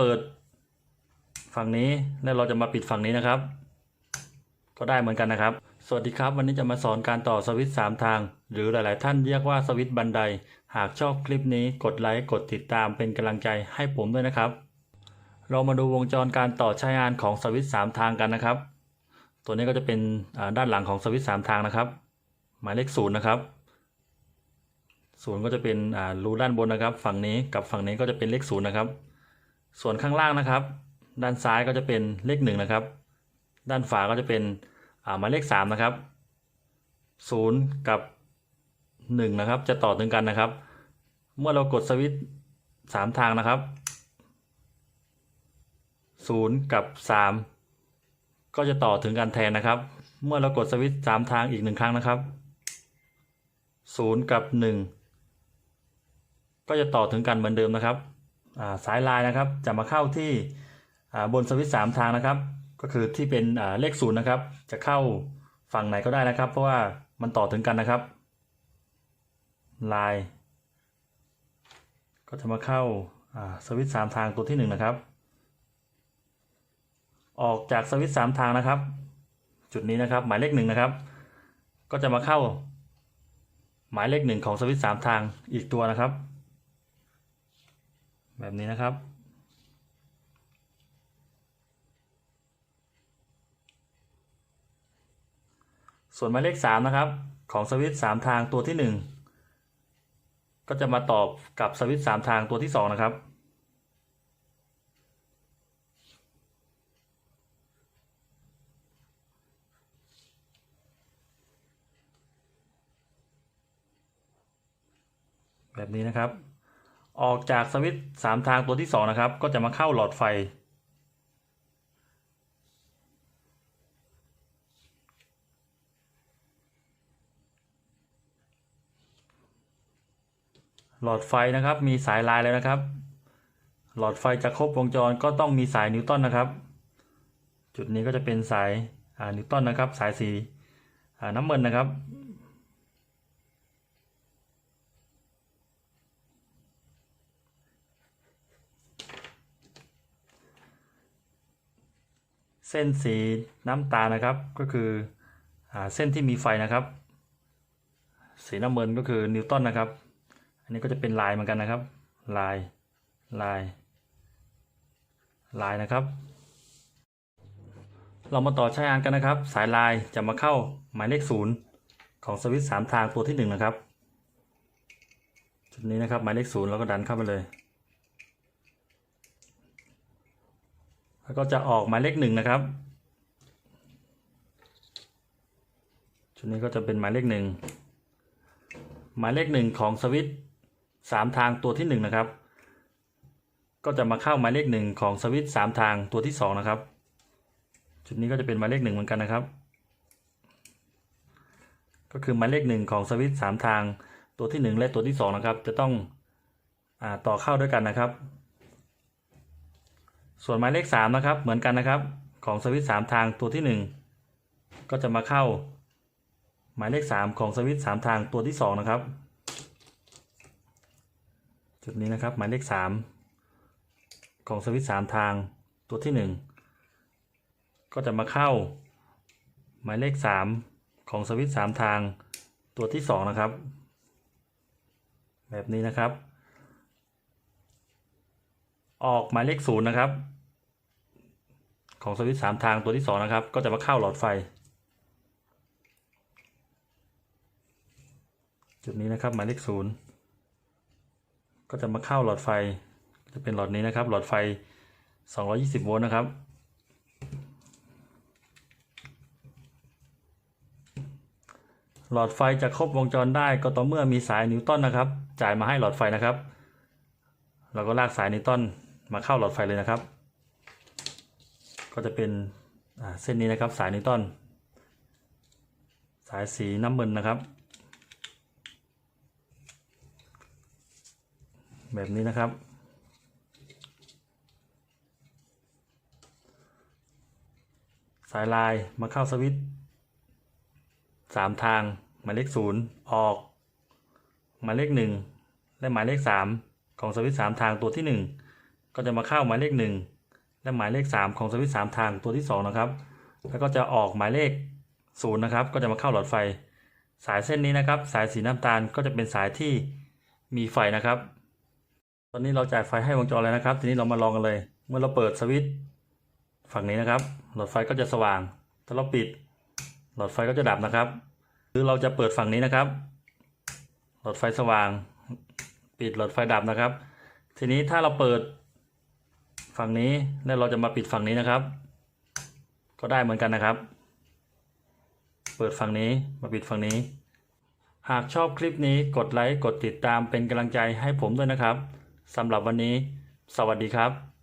เปิดฝั่งนี้แล้วเราจะมาปิดฝั่งนี้นะครับ ก็ได้เหมือนกันนะครับ สวัสดีครับ วันนี้จะมาสอนการต่อสวิตช์3ทาง หรือหลาย ๆ ท่านเรียกว่าสวิตช์บันได หากชอบคลิปนี้กดไลค์กดติดตามเป็นกำลังใจให้ผมด้วยนะครับ เรามาดูวงจรการต่อใช้งานของสวิตช์3ทางกันนะครับ ตัวนี้ก็จะเป็นด้านหลังของสวิตช์3ทางนะครับ หมายเลขศูนย์นะครับศูนย์ก็จะเป็นรูด้านบนนะครับ ฝั่งนี้กับฝั่งนี้ก็จะเป็นเลขศูนย์นะครับ ส่วนข้างล่างนะครับ ด้านซ้ายก็จะเป็นเลขหนึ่งนะครับ ด้านฝาก็จะเป็นหมายเลขสามนะครับศูนย์กับหนึ่งนะครับ จะต่อถึงกันนะครับ เมื่อเรากดสวิตช์สามทางนะครับศูนย์กับสามก็จะต่อถึงกันแทนนะครับ เมื่อเรากดสวิตช์สามทางอีกหนึ่งครั้งนะครับศูนย์กับหนึ่งก็จะต่อถึงกันเหมือนเดิมนะครับ สายลายนะครับ จะมาเข้าที่บนสวิตช์สามทางนะครับ ก็คือที่เป็นเลขศูนย์นะครับ จะเข้าฝั่งไหนก็ได้นะครับ เพราะว่ามันต่อถึงกันนะครับ ลาย ก็จะมาเข้าอ่าสวิตช์สามทางตัวที่หนึ่งนะครับ ออกจากสวิตช์สามทางนะครับ จุดนี้นะครับ หมายเลขหนึ่งนะครับ ก็จะมาเข้า หมายเลขหนึ่งของสวิตช์สามทางอีกตัวนะครับ แบบนี้นะครับ ส่วนหมายเลขสามนะครับ ของสวิตช์สามทางตัวที่หนึ่งก็จะมาตอบกับสวิตช์สามทางตัวที่สองนะครับแบบนี้นะครับ ออกจากสวิตช์สามทางตัวที่สองนะครับ ก็จะมาเข้าหลอดไฟ หลอดไฟนะครับมีสายลายแล้วนะครับ หลอดไฟจะครบวงจรก็ต้องมีสายนิวตันนะครับ จุดนี้ก็จะเป็นสายนิวตันนะครับ สายสีน้ำเงินนะครับ เส้นสีน้ำตาลนะครับ ก็คืออเส้นที่มีไฟนะครับ สีน้ำเงินก็คือนิวตันนะครับ อันนี้ก็จะเป็นลายเหมือนกันนะครับ ลายลาย ลายนะครับ เรามาต่อใช้งานกันนะครับ สายลายจะมาเข้าหมายเลขศูนย์ของสวิตช์สามทางตัวที่หนึ่งนะครับ จุดนี้นะครับหมายเลขศูนย์เราก็ดันเข้าไปเลย แล้วก็จะออกหมายเลขหนึ่งนะครับจุดนี้ก็จะเป็นหมายเลขหนึ่งหมายเลขหนึ่งของสวิตช์สามทางตัวที่หนึ่งนะครับ ก็จะมาเข้าหมายเลขหนึ่งของสวิตช์สามทางตัวที่สองนะครับจุดนี้ก็จะเป็นหมายเลขหนึ่งเหมือนกันนะครับ ก็คือหมายเลขหนึ่งของสวิตช์สามทางตัวที่หนึ่งและตัวที่สองนะครับ จะต้องอต่อเข้าด้วยกันนะครับ ส่วนหมายเลขสามนะครับเหมือนกันนะครับของสวิตช์สามทางตัวที่หนึ่งก็จะมาเข้า หมายเลขสามของสวิตช์สามทางตัวที่สองนะครับ จุดนี้นะครับหมายเลขสามของสวิตช์สามทางตัวที่หนึ่งก็จะมาเข้า หมายเลขสามของสวิตช์สามทางตัวที่สองนะครับ แบบนี้นะครับ ออกหมายเลขศูนย์นะครับ ของสวิตช์สามทางตัวที่สองนะครับ ก็จะมาเข้าหลอดไฟ จุดนี้นะครับหมายเลขศูนย์ก็จะมาเข้าหลอดไฟ จะเป็นหลอดนี้นะครับ หลอดไฟ 220 โวลต์นะครับ หลอดไฟจะครบวงจรได้ก็ต่อเมื่อมีสายนิวตันนะครับ จ่ายมาให้หลอดไฟนะครับเราก็ลากสายนิวตัน มาเข้าหลอดไฟเลยนะครับ ก็จะเป็นเส้นนี้นะครับ สายนิวตันสายสีน้ำเงินนะครับ แบบนี้นะครับ สายลายมาเข้าสวิตช์สามทางหมายเลขศูนย์ออกหมายเลขหนึ่งและหมายเลขสามของสวิตช์สามทางตัวที่หนึ่ง ก็จะมาเข้าหมายเลขหนึ่งและหมายเลขสามของสวิตช์สามทางตัวที่สองนะครับ แล้วก็จะออกหมายเลขศูนย์นะครับ ก็จะมาเข้าหลอดไฟ สายเส้นนี้นะครับ สายสีน้ำตาลก็จะเป็นสายที่มีไฟนะครับ ตอนนี้เราจ่ายไฟให้วงจรแล้วนะครับ ทีนี้เรามาลองกันเลย เมื่อเราเปิดสวิตช์ฝั่งนี้นะครับ หลอดไฟก็จะสว่าง ถ้าเราปิด หลอดไฟก็จะดับนะครับ หรือเราจะเปิดฝั่งนี้นะครับ หลอดไฟสว่าง ปิดหลอดไฟดับนะครับ ทีนี้ถ้าเราเปิด ฝั่งนี้แล้วเราจะมาปิดฝั่งนี้นะครับ ก็ได้เหมือนกันนะครับ เปิดฝั่งนี้มาปิดฝั่งนี้ หากชอบคลิปนี้กดไลค์กดติดตามเป็นกำลังใจให้ผมด้วยนะครับสำหรับวันนี้ สวัสดีครับ